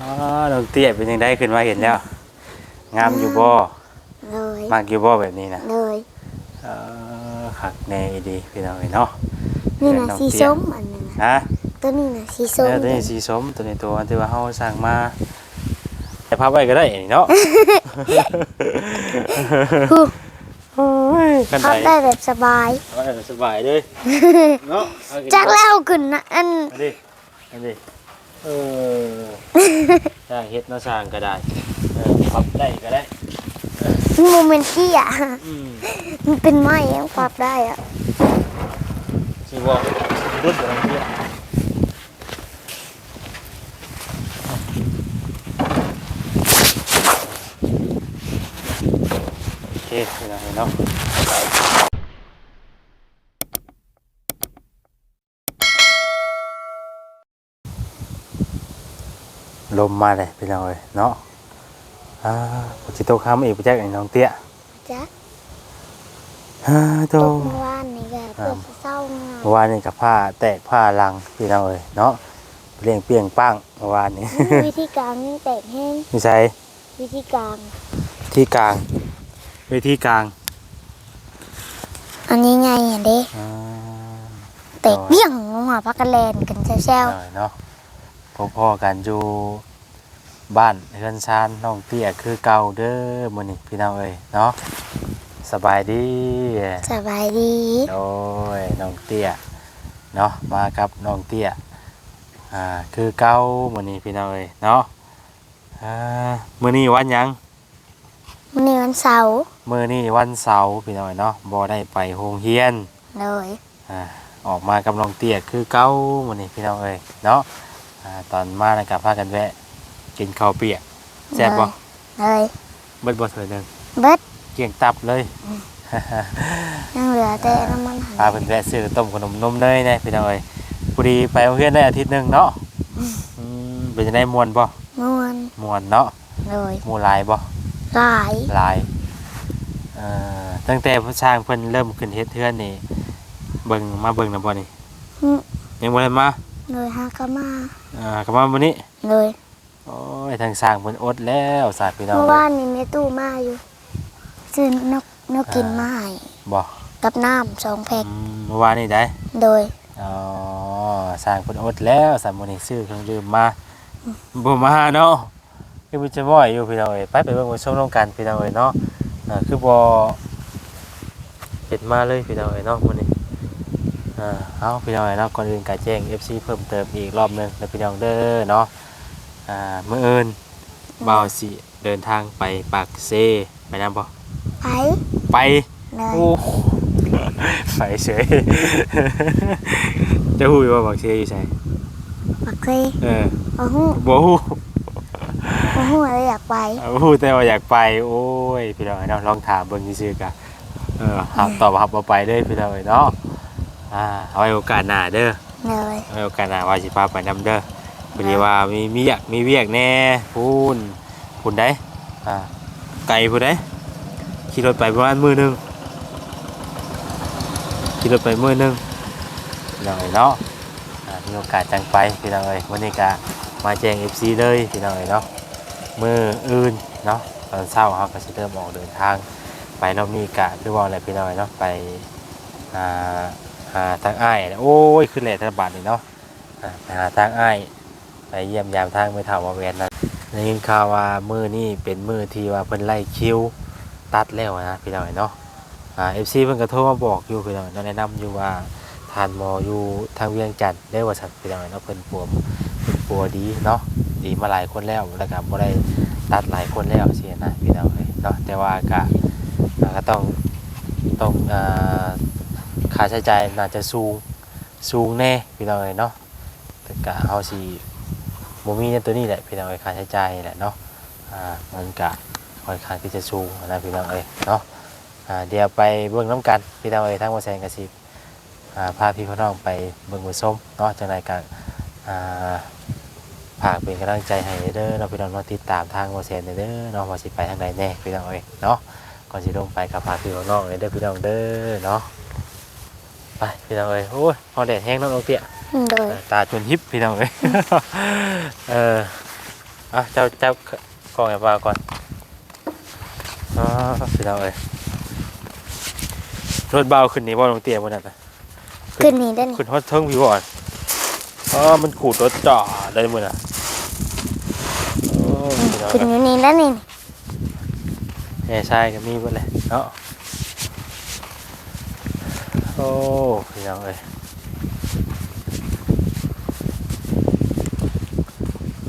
อ๋อน้องเตี้ยเป็นยังไงขึ้นมาเห็นแล้ว งามอยู่บ่เลยมากอยู่บ่แบบนี้นะเลยเออคักแน่ดีพี่น้องเอ้ยเนาะนี่เดี๋ยวนะน้องสีเตี้ยส้มอันนั้นนะฮะตัวนี้นะสีส้มเออตัวนี้สีส้มตัวนี้ตัวอันที่ว่าเฮาสั่งมาแต่ภาพไว้ก็ได้นี่เนาะฮู้โอ้ยกันพับได้ได้แบบสบายเอาให้สบายเลยเนาะเอานจักแล้วขึ้นนะอันอันนี้อันนี้ เออสร้างเฮ็ดเนาะสร้างก็ได้เออปรับได้ก็ได้โมเมนต์กี้อะ อืมมันเป็นไม้ยังปรับได้อะสิบอกรุ่นของเตี้ยโอเคพี่น้องเนาะ ลมมาเลยพี่น้องเอ้ยเนาะอ่าปจิโตคำอีกไปแจ็คไอ้น้องเตี้ยจ๊ะอ่าโตตกเมื่อวานนี่ก็เพื่อเศร้างาเมื่อวานนี่กับผ้าแตกผ้าลังพี่น้องเอ้ยเนาะเปลี่ยงเปลี่ยงป้างเมื่อวานนี้ วิธีการนี่แตกแห้งนี่ใช่วิธีการที่กลาง เวทีกลางอันนี้ไงอะเด้อ่าแตกเบี้ยงลงมาพักกันแลนกันแซวหน่อยเนาะ พอพ่อกันอยู่บ้านเฮือนชานน้องเตี้ยคือเก่าเด้อมื้อนี้พี่น้องเอ้ยเนาะสบายดีๆสบายดีโอ้ยน้องเตี้ยเนาะมากับน้องเตี้ยอ่าคือเก่ามื้อนี้พี่น้องเอ้ยเนาะอ่ามื้อนี้วันหยังวันนี้วันเสาร์มื้อนี้วันเสาร์พี่น้องเอ้ยเนาะบ่ได้ไปโรงเรียนเลยอ่าออกมากับน้องเตี้ยคือเก้ามื้อนี้พี่น้องเอ้ยเนาะ อ่าตอนมานะครับพากันแวะ กินข้าวเปียกแซ่บบ่เลยเบิดบ่เถิดหนึงเบิดเกลี้ยงตับเลยยังเหลือแต่น้ำมันหันพาเพิ่นแวะซื้อต้มขนมนมเนยนะพี่น้องเอ้ยพอดีไปโรงเรียนได้อาทิตย์หนึงเนาะอืมเป็นจังได๋ม่วนบ่ม่วนม่วนเนาะเลยหมู่หลายบ่หลายหลายเอ่อตั้งแต่ผู้สร้างเพิ่นเริ่มขึ้นเฮ็ดเทือนนี่เบิ่งมาเบิ่งนำบ่นี่อืมยังบ่ได้มา เลยฮากามาอ่าก็มามื้อนี้ เลยโอ้ยทางสร้างเพิ่นอดแล้วสาดพี่น้องเมื่อเลวายนนี่แม่ตู้มาอยู่ซื้อนกนกกินมาให้บ่กับน้ำสองแพ็คอืมเมื่อวานนี่ได้โดยอ๋อสร้างเพิ่นอดแล้วสามมื้อนี้ซื้อเครื่องดื่มมาบ่มาเนาะคือมันจะบ่อยอยู่พี่น้องเอ้ยไปไปเบิ่งไปชมน้องกันพี่น้องเอ้ยเนาะอ่าคือบ่เฮ็ดมาเลยพี่น้องเอ้ยเนาะมื้อนี้ อ่าเอาพี่น้องเอ้ยเนาะก่อนอื่นก็แจ้ง FC เพิ่มเติมอีกรอบหนึงนะพี่น้องเด้อเนาะอ่ามื้ออื่นบ่าวสิเดินทางไปปากเซไปนํบ่ไปไป เลยโอ้ใส่เฉย จะหูยว่าบักเชยอยู่ใส่ปักเคยเออโอ้โหบ่ฮู้โอ้โหอะไรอยากไปฮู้แต่ว่าอยากไป โอ้ย พี่น้องเนาะลองถามเบิ่งซื่อๆกะเออหับตอบว่าหับบ่ไปเลยพี่น้องเนาะ อ่าเอาไว้โอกาสหน้าเด้อเลย เอาไว้โอกาสหน้าว่าสิพาไปนํเด้อพอดีว่ามีมีอยากมีเวียกแน่พูนพูนได้อ่าไกลพูนได้ขี่รถไปประมาณมื้อหนึงขี่รถไปมื้อหนึงพี่น้องเอ้ยเนาะอ่ามีโอกาสจังไปพี่น้องเอ้ยวันนี้ก็มาแจ้ง FC เลยพี่น้องเอ้ยเนาะ มืออื่นเนาะตอนเช้าเขาก็จะเริ่มออกเดินทาง ไปรอบนี้กะคือว่าอะไรพี่น้องเอ้ยเนาะไปหา หาทางอ้ายโอ้ยขึ้นแหล่ธนบัตรนี่เนาะไปหาทางอ้ายไปเยี่ยมยามทางไม่เท่าว่าแวนนั้นได้ยินข่าวว่ามือนี่เป็นมือที่ว่าเพิ่นไล่คิวตัดแล้วนะพี่น้องเอ้ยเนาะอ่า FC เพิ่นก็โทรมาบอกอยู่พี่น้องเนาะแนะนำอยู่ว่าทานมออยู่ทางเวียงจันทน์ได้ว่าสัตว์พี่น้องเนาะเพิ่นปัวเพิ่นปัวดีเนาะดีมาหลายคนแล้วแล้วก็บ่ได้ตัดหลายคนแล้วสินะพี่น้องเอ้ยเนาะแต่ว่าก็ก็ต้องต้องอ่า ค่าใช้จ่ายน่าจะสูงสูงแน่พี่น้องเอ้ยเนาะแต่ก็เฮาสิบ่มีในตัวนี้แหละพี่น้องเอ้ยค่าใช้จ่ายนี่แหละเนาะอ่ามันก็ค่อนข้างที่จะสูงนะพี่น้องเอ้ยเนาะอ่าเดี๋ยวไปเบิ่งน้ำกันพี่น้องเอ้ยทางบ่แซงกะสิอ่าพาพี่พี่น้องไปเบิ่งมือส้มเนาะจังไรกันอ่าฝากเป็นกำลังใจให้เด้อเราะพี่น้องเนาติดตามทางโมเสนเด้อเนาะว่าสิไปทางใดแน่พี่น้องเอ้ยเนาะก่อนสิลงไปกับพาพี่พี่น้องเอ้เด้อพี่น้องเด้อเนาะ ไปพี่น้องเอ้ยโอ้ยพอแดดแห้งเน้องเตี้ยเลยตาจนฮิปพี่น้องเอ้ยเออไปอะเจ้าเจ้ากล้องอย่าว่าก่อนอ๋อพี่น้องเอ้ยรถเบาขึ้นนี่บ่ลงเตี้ยบ่นั่นน่ะขึ้นนี่ได้นี่ขึ้นฮอดเทิงพี่บ่อนอ๋อมันขูดรถจ่อได้มื้อน่ะโอ้พี่น้องขึ้นเอ้ยอยู่นี่แล้วนี่แม่ชายก็มีเบิดเลยเนาะโอ้พี่น้องเอ้ย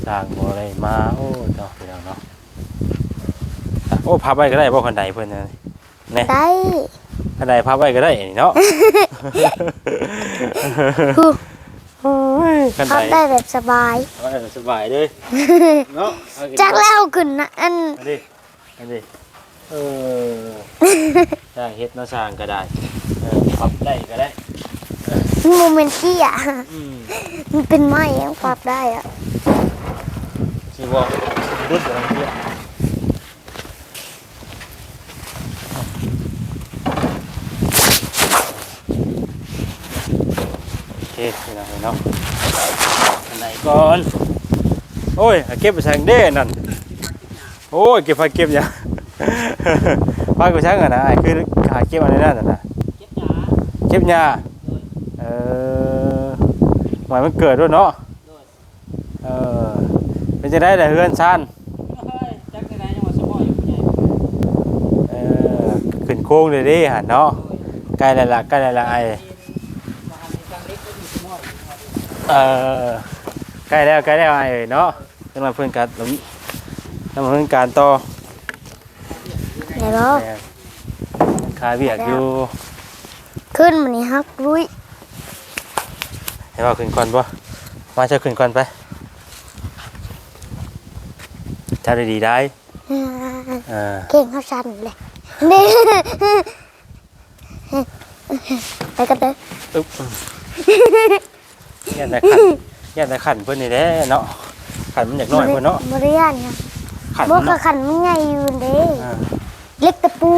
สร้างบ่ได้มาโอ้เนาะพี่น้องเนาะอะโอ้พับไว้ก็ได้บ่คันใดเพิ่นน่ะนี่ได้คันใดพับไว้ก็ได้นี่เนาะฮู้โอ้ยคันพัใดบได้แบบสบายเอาให้สบายเลยเนาะเอาอีจากแล้วขึ้นนะอันอันนี้อันนี้เออสร้างเฮ็ดเนาะสร้างก็ได้ เออพับได้ก็ได้โมเมนต์ที่อะ อืมมันเป็นไม้ยังพับได้อะ สิบอกรุดอะไรเงี้ยโอเคนี่นะเนาะอันไหนก่อนโอ้ยเก็บไปแสงเด้นั่นโอ้ยเก็บไปเก็บอย่าพากูช่างอะนะไอ้คือหาเก็บอะไรนั่นน่ะนะ เก็บหญ้าเออหมายมันเกิดด้วยเนาะเออเป็นจะได้แต่เฮือนซ่านเออขึ้นโค้งเลยเดิหันเนาะใกล้แล้วล่ะใกล้แล้วล่ะไอ้เออใกล้แล้วใกล้แล้วไอ้เอ้ยเนาะต้องมาเพื่อนกันต้องมาเพื่อนการต่อไหนบ ขึ้นมันนี่ฮักรุยให้ว่าขึ้นก่อนบ่มาเจะขึ้นก่อนไปถ้าได้ดีได้อ่าเออเก่งเขาชันเลยนี่ไปกันเลยอึ๊บยันแต่ขันยันแต่ขันเพื่อนนี่แหละเนาะขันมันอยากน้อยเพื่อนเนาะบริยานค่ะขันบวมักนกับเนาะขันมันใหญ่อยู่เด้อ่าเล็กตะปู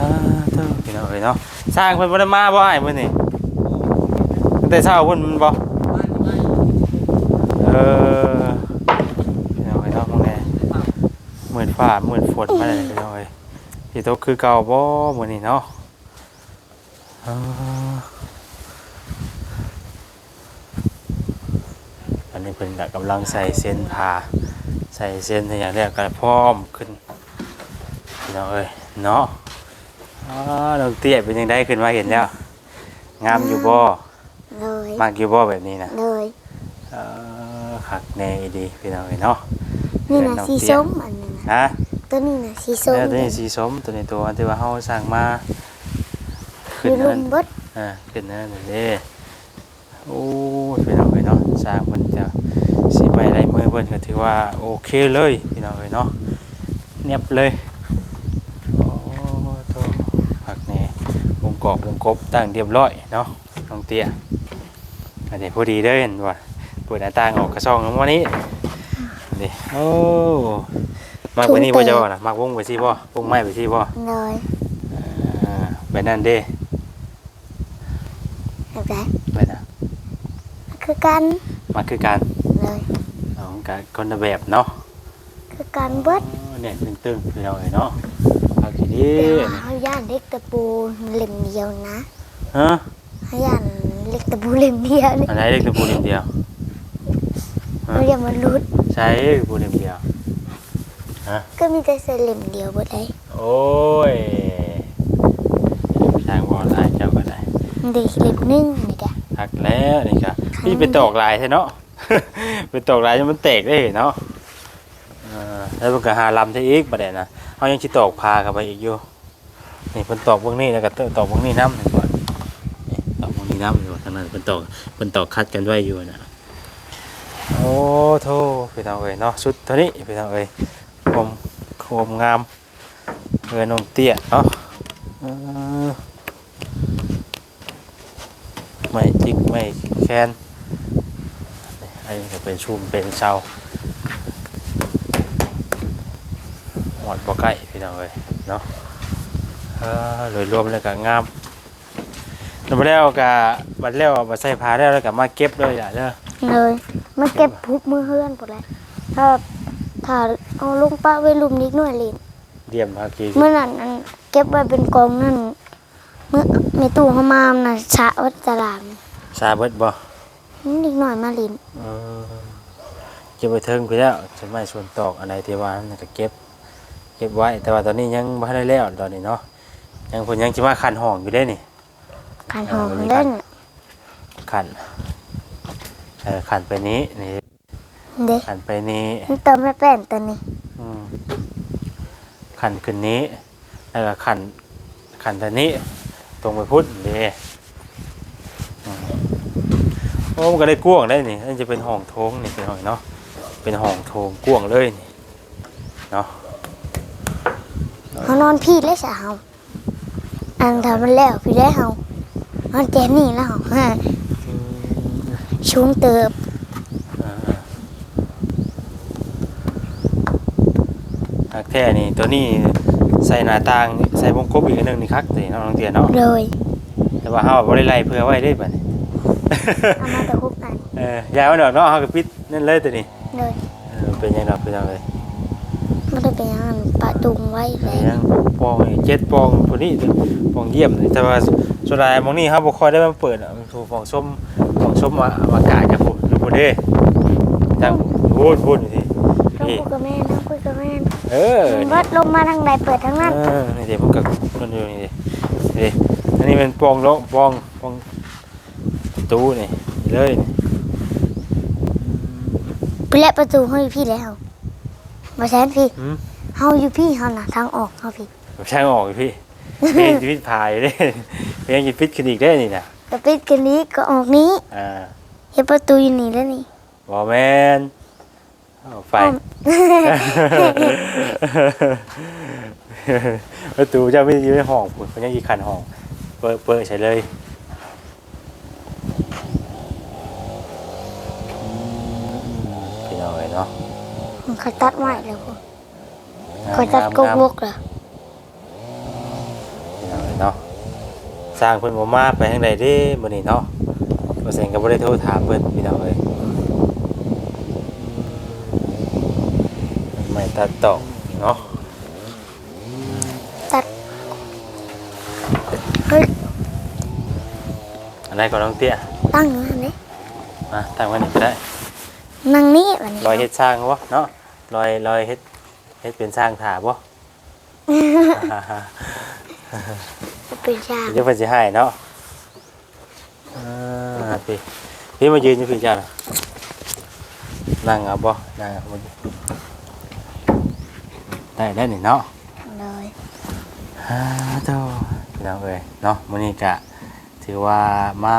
อ่า เท่าพี่น้องเอ้ยเนาะสร้างเพิ่นบ่ได้มาบ่อ้ายเพิ่นนี่ตั้งแต่เช้าเพิ่นมันบ่เออพี่น้องเอ้ยเนาะมองแน่หมื่นฟ้ามื่นฝนมาเลยพี่น้องเอ้ยสิตกคือเก่าบ่มื้อนี้เนาะอ่าอันนี้เพิ่นก็กำลังใส่เส้นผ้าใส่เส้นอย่างแรกก็พร้อมขึ้นพี่น้องเอ้ยเนาะ อ๋อน้องเตี้ยเป็นยังได้ขึ้นมาเห็นแล้ว งามอยู่บ่เลยมากอยู่บ่แบบนี้นะเลยเออขักแน่ดีพี่น้องเอ้ยเนาะนี่เดินะน้องสีเตี้ยส้มอันนึงนะฮะตัวนี้นะสีส้มเออตัวนี้สีส้มตัวนี้ตัวอันที่ว่าเฮาสั่งมาอขึ้นยู่ลุนั่นมเบิดอ่าขึ้นนั่นนี่เด้โอ้ยพี่น้องเอ้ยเนาะสร้างเพิ่นจะสิไปได้มือเพิ่นก็ถือว่าโอเคเลยพี่น้องเอ้ยเนาะเนียบเลยโอ้โตขักแน่วง กอบวงกบตั้งเรียบร้อยเนาะน้องเตี้ยอันนี้พอดีเด้อเห็นว่าเปิดหน้าต่างออกกระซองแล้ววันนี้นี่โอ้มากไปนี่พ่อจะบ่นะมากวงไปสิพ่อวงไม้ไปสิพ่อเลยอ่าไปนั่นเด้แบบไหนไปนะคือกันมาคือการเลยของการคนละแบบเนาะคือกันเบิดอ๋อเนี่ยตึงๆคือเราเลยเนาะ เอาทีนี้แต่ว่าเขาย่านเล็กตะปูเล่มเดียวนะฮะเขาย่านเล็กตะปูเล่มเดียวนี่อันไหนเล็กตะปูเล่มเดียวเขาเรียกมันรุดใช้ตะปูเล่มเดียวก็มีแต่เส้นเล่มเดียวเบิดเลยโอ้ยสร้างบ่อลายเจ้าก็ได้มันได้เล่มหนึงนี่จ้ะหักแล้วนี่ครับพี่เป็นตอกลายใช่เนาะเป็นตอกลายจนมันแตกได้เนาะเออแล้วมันก็หาลำที่อีกประเด็นนะ เขายังชิตอกพากันไปอีกอยู่นี่เป็นตอกเบื้องนี้แล้วก็ตอกเบื้องนี้น้ำหนึ่งก่อนตอกเบื้องนี้น้ำอยู่ทางนั้นเป็นตอกเป็นตอกคัดกันไว้อยู่นะโอ้โธ่พี่น้องเอ้ยเนาะสุดเท่านี้พี่น้องเอ้ยคมคมงามเงินนมเตี้ยเนาะเออไม่จิกไม่แคนนี่อันนี้ก็เป็นชุมเป็นเชา หมดบ่ใกล้พี่น้องเลยเนาะเออโดยรวมแล้วก็งามแล้วมาแล้วก็บัดแล้วมาใส่ผ้าแล้วแล้วก็มาเก็บเลยอะเด้อเลยมันเก็บพุกมือเฮือนหมดเลยถ้าถ้าเอาลุงป้าไว้ลุมนิดหน่อยลินเยี่ยมฮากีเมื่อนั้นอันเก็บไว้เป็นกองนั่นเมื่อในตู้เขามามน่ะชะวัดตลาดซาเบิดบ่นิดหน่อยมาลินเออเก็บไว้เทิงไปแล้วจะไม่ส่วนตอกอะไรที่ว่านั่นก็เก็บ เก็บไว้แต่ว่าตอนนี้ยังบ่ทันได้แล้วตอนนี้เนาะยังเพิ่นยังสิมาขันห้องอยู่เด้นี่การหอมเอาไว้เล่นขันเออขันไปนี้นี่เด็กขันไปนี้มันเติมไม่เป็นตัวนี้อืมขันขึ้นนี้แล้วก็ขันขันตัวนี้ ตรงไปพุทธเด้อืมโอ้มันก็ได้กว้างได้นี่นั่นจะเป็นห้องโถงนี่เป็นห้องเนาะเป็นห้องโถงกว้างเลยนี่เนาะ เขานอนพี่เลยสาวอันทำมันแล้วพี่ได้เฮานอนแจนี่แล้วเฮาฮะชุ้งเติบหักแท้นี่ตัวนี้ใส่หน้าต่างใส่วงกบอีกอันหนึงนี่คักสิเนาะน้องเตียเนาะเลยแต่ว่าเฮาบ่ได้ไล่เพื่อไว้ได้บัดนี้เอามาแต่คุกอันเออยายมันดอกเนาะเฮาก็ปิดนั่นเลยตัวนี้เลยเออเป็นยังดอกเป็นยังเลย ไม่ได้เป็นอย่างนั้นปะตุงไว้เลเป็นยยังปองนี่เจ็ดปองตัวนี้ปองเยี่ยมเลยแต่ว่าสุดท้ายหมองนี้เฮาบ่ค่อยได้มาเปิดอะมันถูกปองส้มปองส้มอะอากาศจะพุ่นอยู่บ่เด้จังพูดพูดอยู่ที่ต้องนี่คุยกับแม่ต้องคุยกับแม่เออรถลงมาทางใดเปิดทางนั้นเออนี่เดี๋ยวมันก็มันอยู่นี่ดินี่อันนี้เป็นปองโลงปองปองประตูนี่เลยนี่ไปแลวประตูเฮาอยู่พี่แล้ว มาแซนพี่หืม เฮาอยู่พี่เฮาน่ะทางออกเฮาพี่ผมช่างออกอยู่พี่เพลงชีวิตพายเด้เพลงชีวิตคลินิกได้นี่นะแต่ปิดกันนี้ก็ออกนี้อ่าเห็นประตูอยู่นี่แล้วนี่บอแมนเอาไฟ อ้อม ประตูเจ้าไม่ได้อยู่ในห้องผมเขายังอีกคันห้อง เปิดเปิดใช่เลยพี่น้องเลยเนาะ มันเขาตัดไม้แล้วพวกเขาตัดกกวกเหรอพี่น้องเลยเนาะสร้างเพิ่นบ่มาไปทางใดเด้มื้อนี้เนาะบ่เซ็งก็บ่ได้โทรถามเพิ่นพี่น้องเอ้ยไม่ตัดต่อเนาะตัดเฮ้ยอะไรก่อนน้องเตี้ยตั้งอยู่นั่นเลยมาตั้งไว้นี่ก็ได้นั่งนี่วันนี้รอยเฮ็ดสร้างบ่เนาะ รอยรอยเฮ็ดเฮ็ดเป็นสร้างถาบ่ เป็นชางเดี๋ยวเพิ่นสิให้เนาะอ่าพี่พี่มายืนอยู่พี่จ้าน่ะนั่งเอาบ่นั่งเอาบ่ได้ได้นี่เนาะ เลยฮ่าเจ้าพี่น้องเอ้ยเนาะมื้อนี้ก็ถือว่ามา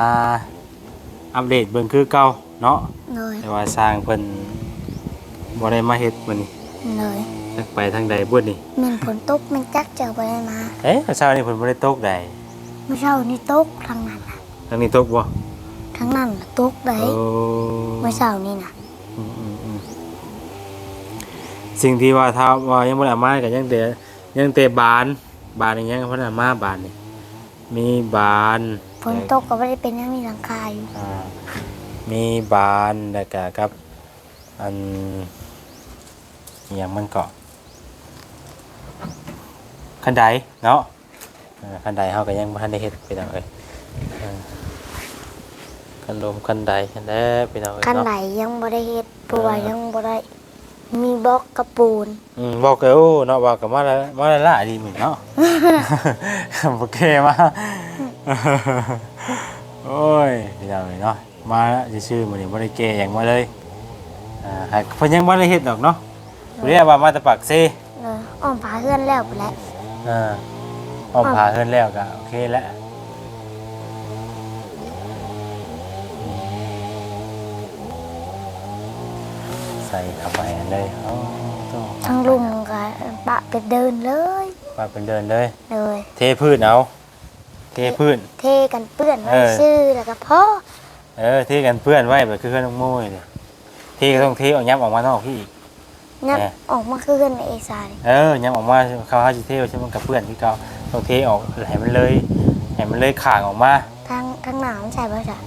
อัปเดตเบิ่งคือเก่าเนาะเลยแต่ว่าสร้างเพิ่น บ่ได้มาเฮ็ดมื้อนี้เลยจักไปทางใดบ่นี่แมันฝนตกแมันจักเจอไปมาเอ๊ะเช้านี้เพิ่นบ่ได้ตกใดเมื่อเช้านี่ตกทางนั้นน่ะทางนี้ตกบ่ทางนั้นน่ะตกได้โอ้เมื่อเช้านี่น่ะอืมอืมอืมสิ่งที่ว่าถ้าว่ายังบ่ได้เอามาก็ยังแต่ยังแต่บาน บานนี่ยังบ่ได้เอามาบานนี่มีบานฝนตกก็ไม่ได้เป็นยังมีหลังคาอยู่ อ่ามีบานแล้วก็กับ อัน อหย่างมันเกาะคันไดเนาะเออคันไดเฮาก็ยังบ่ทันได้เฮ็ดไปทางเอ้ยเออคันลมคันไดคันแดไปทางเอ้ยขั้นเนาะไหนยังบ่ได้เฮ็ดปัวายังบ่ได้ มีบล็อกกระปูน อืมบอกเลยโอ้เนาะบอกกับมาแล้วมาแล้วละดีเหมือนเนาะโอเคมา โอ้ยพี่น้องเอ้ยเนาะมาแล้วชื่อๆมื้อนี้บ่ได้แก่หยังมาเลยอ่าให้เพิ่นยังบ่ได้เฮ็ดดอกเนาะ เรียกว่ามาแต่ปากเซเอออ้อมผาเฮือนแล้วไปแล้วอ่าอ้อมผาเฮือนแล้วก็โอเคแล้วใส่เข้าไปเลยเอ้าต้องทั้งลุงก็ปะไปเดินเลยปาเป็นเดินเลย เลย เทพื้นเอา เทพื้น เทกันเปื้อนไว้เออ ชื่อแล้วก็พ่อเออเทกันเพื่อนไว้แบบคือเพื่อนน้องโม่เลยเทก็ต้องเทออกย้ำออกมานอกพี่อีก นั่นแหม่ออกมาคือกันในเอซายเออย้ำออกมาเขาหาจิเทใช่ไหมนกับเพื่อนที่เขาต้องเทออกให้มันเลยให้มันเลยข่างออกมาทางทางหนามันใช่ป่ะจ๊ะ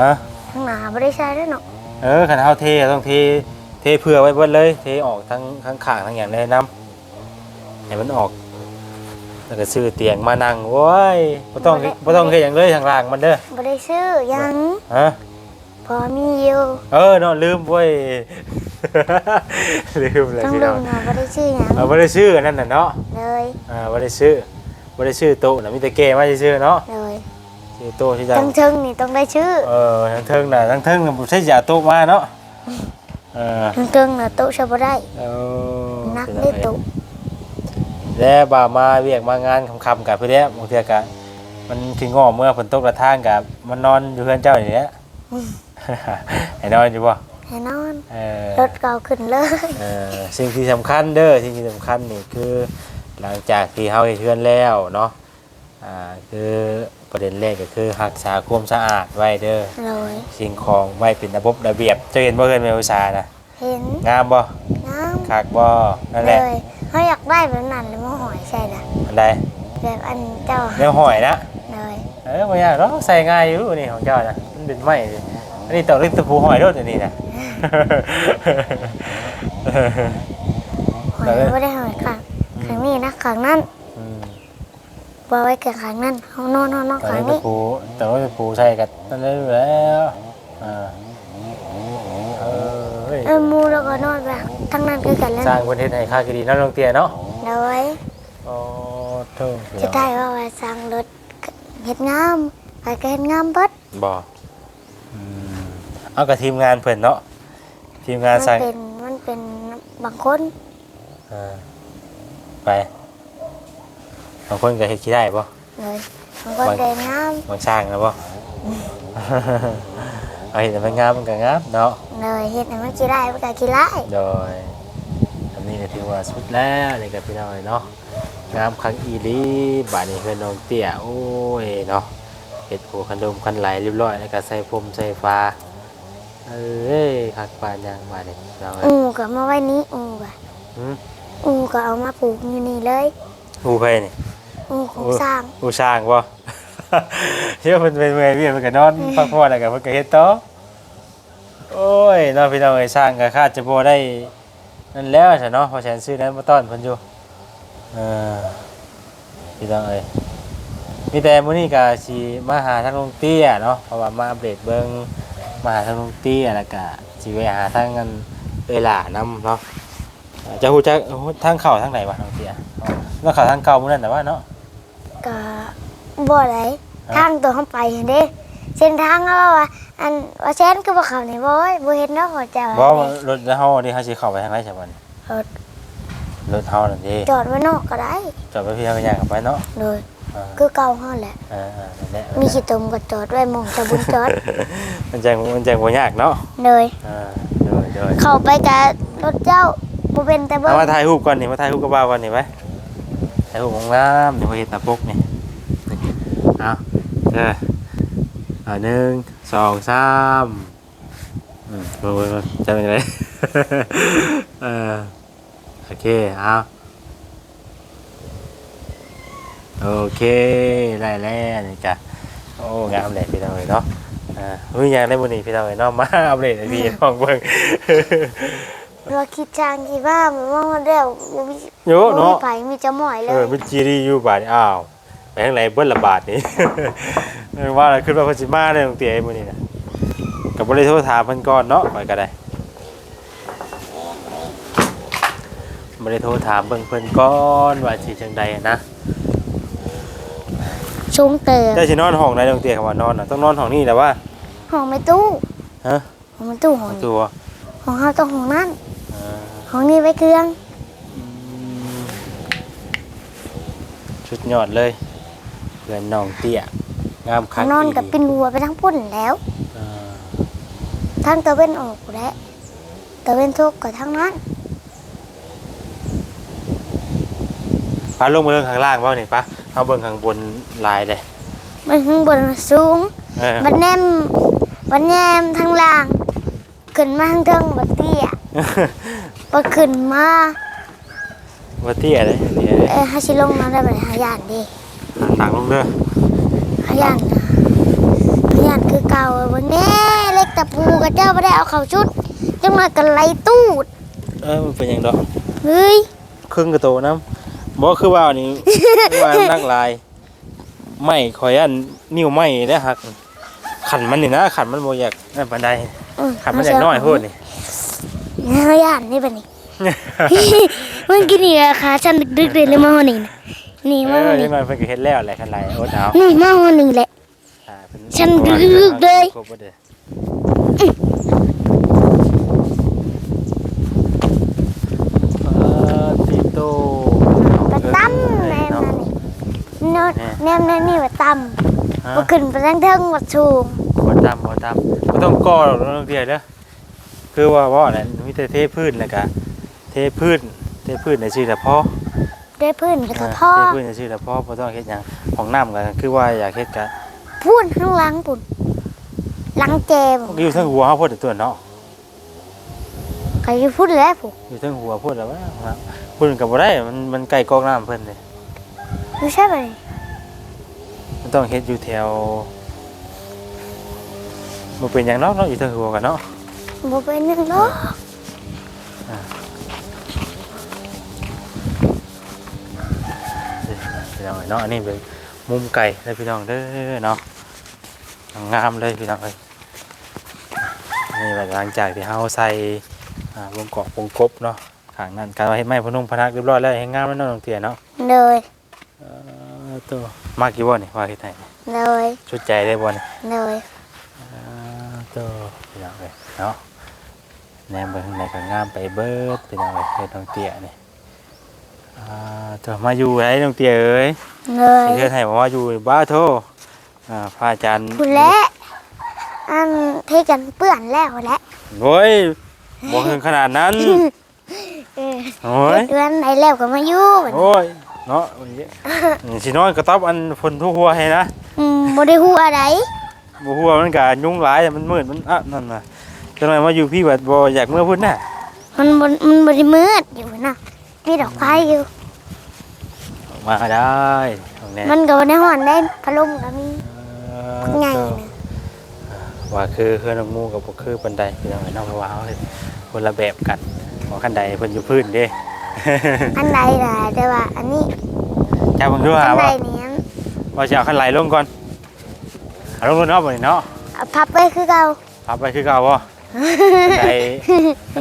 ฮะทางหนาไม่ได้ใช้ด้วยเนาะบเออคันเฮาเทต้องเทเทเผื่อไว้เบิดเลย เทออกทั้งทั้งข้างทั้งอย่างเลยน้ำให้มันออก แล้วก็ซื้อเตียงมานั่งโว้ยบ่ต้องบ่ต้องเฮ็ดหยังเลยทางล่างมันเด้อบ่ได้ซื้อหยังฮะพอมีอยู่ เออเนาะลืมเว้ย ลืมเลยต้องพี่ลน้องงมาบ่ได้ซื้อหยังเออบ่ได้ซื้ออันนั่นน่ะเนาะเลยอ่าบ่ได้ซื้อบ่ได้ซื้อโต๊ะน่ะมีแต่แก้มาซื่อๆเนาะเลยซื้อโต๊ะที่จะทั้งเชิงนี่ต้องได้ชื่อเออทั้งเทิงน่ะทั้งเทิงน่ะบ่ใช่อย่าโต๊ะมาเนาะเออทั้งเชิงน่ะโต๊ะใช้บ่ได้เออนักได้โต๊ะแล้วบ่ามาเวียกมางานค่ำๆกับเพื่อนแล้วบางเทื่อก็มันคืองอเมื่อฝนตกกระทางกับมันนอนอยู่เพื่อนเจ้าอย่างเนี้ย ให้นอนอยู่บ่ แน่นอน เออรถเก่าขึ้นเลย เออสิ่งที่สำคัญเด้อสิ่งที่สำคัญนี่คือ หลังจากที่เฮาเฮ็ดเฮือนแล้วเนาะอ่าคือประเด็นแรกก็คือรักษาความสะอาดไว้เด้อเลยสิ่งของไว้เป็นระบบระเบียบเจะเห็นบ่เฮือนแม่อุตสาหนะเห็นงามบ่น้คักบ่นั่นำแหเลละยเขาอยากได้แบบนั้นเลยมาหอยใช่ละอันใดแบบอันเจ้าแนวหอยนะ เลยเออบ่ยากหรอกใส่ง่ายอยู่นี่ของเจ้านะมันเป็นไม้นี่ อันนี้ต้องเรียกตะปูหอยโดดอันนี้นะ หอยไม่ได้หอยขังขังนี้นะขังนั้นอืมบอไว้กับขังนั้นเขานอนนอนนอนแต่ขังเรียกตะนี้ปูแต่ว่าตะปูใส่กันนั่นได้อยู่แล้วอ่าเออเฮ้ยเออมูแล้วก็นอนแบบทั้งนั้นคือกันแล้วสร้างประเทศให้ค่าก็ดีเนาะลงเตียเนาะเลยอ๋อโธ่จะได้ว่าว่าสร้างรถเห็ดงามไปก็เห็ดงามเบิดบ่อืม เอากับทีมงานเพิ่นเนาะทีมงานมันสร้างเป็นมันเป็นบางคนอ่าไปบางคนก็เฮ็ดขี้ได้บ่เลยบางคนเดินงามบางช่างนะบ่ เอาเห็นแต่มันงามมันก็งามเนาะ เลยเห็ดให้มันกี่ได้มันก็กี่ไร่โดยอันนี้ก็ถือว่าสุดแล้วนี่กับพี่น้อยเนาะงามคักอีหลีบาดนี้เพื่อนน้องเตี้ยโอ้ยเนาะเห็ดหัวคันดมคันไหลเรียบร้อยแล้วก็ใส่พรมใส่ฟ้า เอ้ยคักปานยางบาดนี้เราเอ้ยอูก็มาไว้นี้อูก็หืมอูก็เอามาปลูกอยู่นี่เลย อูไผนี่อูของสร้างอูช่างบ่ เชื่อเพิ่นเป็นเมื่อยเวียนเพิ่นก็นอนพักผ่อนแล้วก็เพิ่นก็เฮ็ดต่อโอ้ยเนาะพี่น้องเอ้ยสร้างก็คาดจะบ่ได้นั่นแล้วซะเนาะเพราะฉะนั้นซื้อนั้นมาต้อนเพิ่นอยู่เออพี่ต้องเอ้ยมีแต่มื้อนี้ก็สิมาหาทางลุงเตี้ยเนาะเพราะว่ามาอัปเดตเบิ่ง มาหาทางลุงเตี้ยแล้วก็สิไปหาทางกันเอ้ยหล่านํเนาะเอ่อจะฮู้จักทางเข้าทางไหนวะน้องเตี้ยอ๋อแล้วเข้าทางเก่ามื้อนั้นแต่ว่าเนาะก็บ่ไหลทางตัวเขาไปเห็นเด้เส้นทางเขาว่าอันว่าเส้นคือบ่เขานี่บ่เว้ยบ่เห็นเนาะเขาเจ้าบ่ว่ารถเฮานี่เฮาสิเข้าไปทางไหนใช่บ่นี่รถรถเฮานั่นเด้จอดไว้นอกก็ได้จอดไปพี่ทางกันย่างเข้าไปเนาะเลยเออ คือเก่าเฮาแหละเออเออนั่นแหละมีขี้ตมก็จอดไว้หมองตะบุญจอด มันจังมันจังบ่ยากเนาะเลยเออเดี๋ยวเดี๋ยวเข้าไปกับรถเจ้าบ่เป็นแต่เบิ่เอางมาถ่ายรูปก่อนนี่มาถ่ายรูปกับบ่าวก่อนนี่ไหมถ่ายรูปของน้ำเดี๋ยวเขาเห็นตาปกนี่เอาเออเอาหนึ่งสองสามอืมมามามาจะเป็นไง เออโอเคเอา โอเคได้แล้วนี่จ้ะโอ้งามเลยพี่น้องเลยเนาะอ่าเฮ้ยยังได้บุญนี่พี่น้องเลยเนาะมาอัปเดตให้พี่น้องเบิ่งเราคิดจางคิดว่ามันว่ามันแล้วบ่มีโยบ่มีเนาะไผมีจะหมอยเลเออยมันจีรีอยู่บาทอ้าวไปทางไหนเบิ้ลละบาทนี่ เออว่าอะไรขึ้นมาเพันจิมาเลยตรงเตี๋ยไอ้มื้อนี้นะกับบริโทรถามเพิ่นก่อนเนาะไปก็ได้บริโทรถามเบิ่งเพิ่นก่อนว่าสิจังใดนะ สูงเติมเจ้าสินอนห้องไหนตรงเตี๋ยคำว่านอนน่ะต้องนอนห้องนี้แต่ว่าห้องไม่ตู้ฮะห้องไม่ตู้ห้ห้อองงตัวห้องเฮาต้องห้องนั้นเออห้องนี้ไว้เครื่องชุดยอดเลยเพื่อนน้องเตี้ยงามคักนอนอีหลีกับปินหัวไปทั้งพุ่นแล้วเออทั้งตะเวนออกและตะเวนทุกข์กับทั้งนั้นพาลงมาเบิ่งข้างล่างเปล่านี่ปะ เอาเบิ่งข้างบนลายเลยมันข้างบนสูงเออ บันแนมบันแนมทางล่าง ขึ้นมาทางเทิงบัดเตี้ยบัขึ้นมาว่าเตี้ยเลยเตี้ยเลยเอ้ยหาชิลงมาได้บัดหายานดิต่างลงเด้อหายานนะหายานคือเก่าเบิ่งแน่เล็กตะปูกับเจ้าไม่ได้เอาเข้าชุดจังมากันไล่ตูดเออมันเป็นหยังดอกเฮ้ยครึ่งกระโตน้ำ บ่คือว่านี่ว่านักลายไม่ข่อยอันนิ้วไม่ได้หัก ขันมันนี่นะขันมันบ่อยากนั่นปานใดอืมขันมันอยากน้อยโพดนี่เฮาย่านนี่บัดนี้มันกินนี่ราคาฉันดึกๆเลยเลยมาฮอนี่นะนี่เอมาฮออยันี่งไงเพิ่นก็เฮ็ดแล้วแหละขันลายโอ๊ตเอานี่มาฮอนี่แหละ อ่าเพิ่ฉันดึกๆเลย ครบบ่ด้เออติโต ไปตั้มแนม เนาะ นั่นนี่เนาะแนมนั่นนี่ว่าตั้มฮะบ่ขึ้นไปทางเทิงว่าสูงบ่ตามบ่ตามบ่ต้องก่อหรอกน้องเดียเด้อคือว่าว่านั่นมีแต่เทพื้นแล้วก็เทพื้นเทพื้นในชื่อแต่พอด้วยพื้นแล้วก็อ่าท่อเทพื้นในชื่อแต่พอบ่ต้องเฮ็ดหยังของน้ำก็คือว่าอยากเฮ็ดก็พูนข้างหลังปุ่นหลังแจมมันก็อยู่เทั้งหัวเฮาพุ่นตัวเนาะใครจะพูดแล้วผู้อยู่เทั้งหัวพุ่นแล้วว่าพุ่นก็บ่ได้มันมันใกล้กองน้ำเพิ่นนี่ไม่ใช่ไหมมัน ต้องเฮ็ดอยู่แถวบ่เป็นหยังเนาะเนาะอยู่เทั้งหัวกันเนาะบ่เป็นหยังเนาะพี่น้องเอ้ยเนาะอันนี้เป็นมุมไก่เลยพี่น้องเด้อเนาะงามเลยพี่น้องเอ้ยนี่แบบหลังจากที่เฮาใส่อ่าวงกอกวงกบเนาะข้างนั้นการว่าเฮ็ดไม้พนุงพนักเรียบร้อยแล้วให้งามแล้วเนาะน้องเตี้ยเนาะเลยเออตัวมากกี่บ่นี่ว่าเฮ็ดให้เลยชุดใจได้บ่นี่เลยเออตัวพี่น้องเอ้ยเนาะแนมเบิ่งข้างในก็งามไปเบิดพี่น้องเอ้ยเฮ็ดน้องเตี้ยนี่อ่าตัวมาอยู่ไหนน้องเตี้ยเอ้ยเลยเพื่อนให้บอกว่าอยู่บ้าโทอ่าพระอาจารย์พูดแล้วอันเทกันเปื้อนแล้วแหละโอ้ยบอกถึงขนาดนั้นเออโอ้ย เดือนไหนแล้วก็มาอยู่บัดนี้โอ้ย เนาะสิน้อยกระต๊อบอันฝนทุกหัวให้นะอืมบ่ได้ฮู้อะไรบ่หัวมันก็ยุ่งหลายแต่มันมืดมันอะนั่นน่ะจังไดมาอยู่พี่แบบบ่อยากเมื่อพุ่นน่ะมันบ่มันบ่ได้มืดอยู่นะมีดอกไฟอยู่มาได้ตรงนี้มันก็บ่ได้ฮ้อนได้พัดลมก็มีเอใหญ่อนะว่าคือคือน้องหมูกับบ่คือปานใดพี่น้องเอ้ยเนาะเพราะว่าเฮาเฮ็ดคนละแบบกันบ่คันใดเพิ่นอยู่พื้นเด้ อันใดล่ะแต่ว่าอันนี้จ้าเบิ่งดูอัหานใดว่านี้ว่าจะเอาคันไหลลงก่อนเอาลงรถเนาะบ่นี่เนาะเอาพับไปคือเก่าพับไปคือเก่าบ่ไหล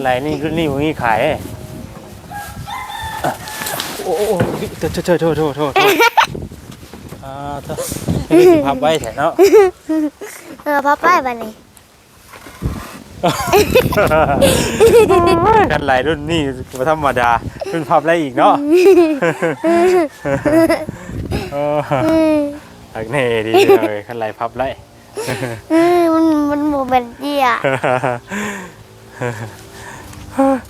ไหลนี่คือนี่บ่มีขายเด้อะโอ้โอ้โทษโทษโทษโทษโทษโทษอ่าเถอะนี่สิพับไว้แท้เนาะ เออพับไปบัดนี้ กันหลรุ่นนี้บ่ธรรมดารุ่นพับได้อีกเนาะอักเน่ดีเลยกันหลพับไล่อืมมันมันบ่เป็นเดีย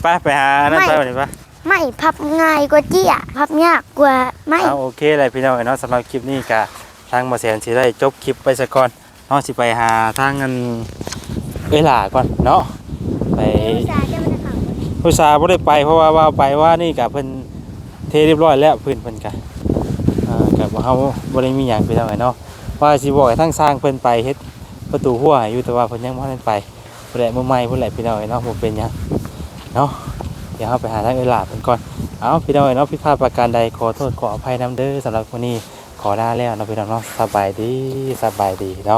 ไปไปหานั่นไปวันนี้ปะไม่พับง่ายกว่าเจี้ยพับยากกว่าไม่โอเคเลยพี่น้องเนาะสำหรับคลิปนี้กะทางมาแสนสิได้จบคลิปไปซะก่อนเนาะสิไปหาทางเงิน เวลาก่อนเนาะไปสาจะมันเขาผู้สาวบ่ได้ไปเพราะว่าว่าไปว่านี่กะเพิ่นเทเรียบร้อยแล้วพื้นเพิ่นกะอ่ากับเฮาบ่ได้มีหยังพี่น้องเนาะว่าสิบอกให้ทางสร้างเพิ่นไปเฮ็ดประตูหัวอยู่แต่ว่าเพิ่นยังบ่ทันไปผู้ใดมือใหม่ผู้ใดพี่น้องเนาะบ่เป็นหยังเนาะเดี๋ยวเฮาไปหาทางเวลาเพิ่นก่อนเอาพี่น้องเนาะผิดพลาดประการใดขอโทษขออภัยนำเด้อสำหรับวันนี้ขอลาแล้วเนาะพี่น้องเนาะสบายดีสบายดีเนาะ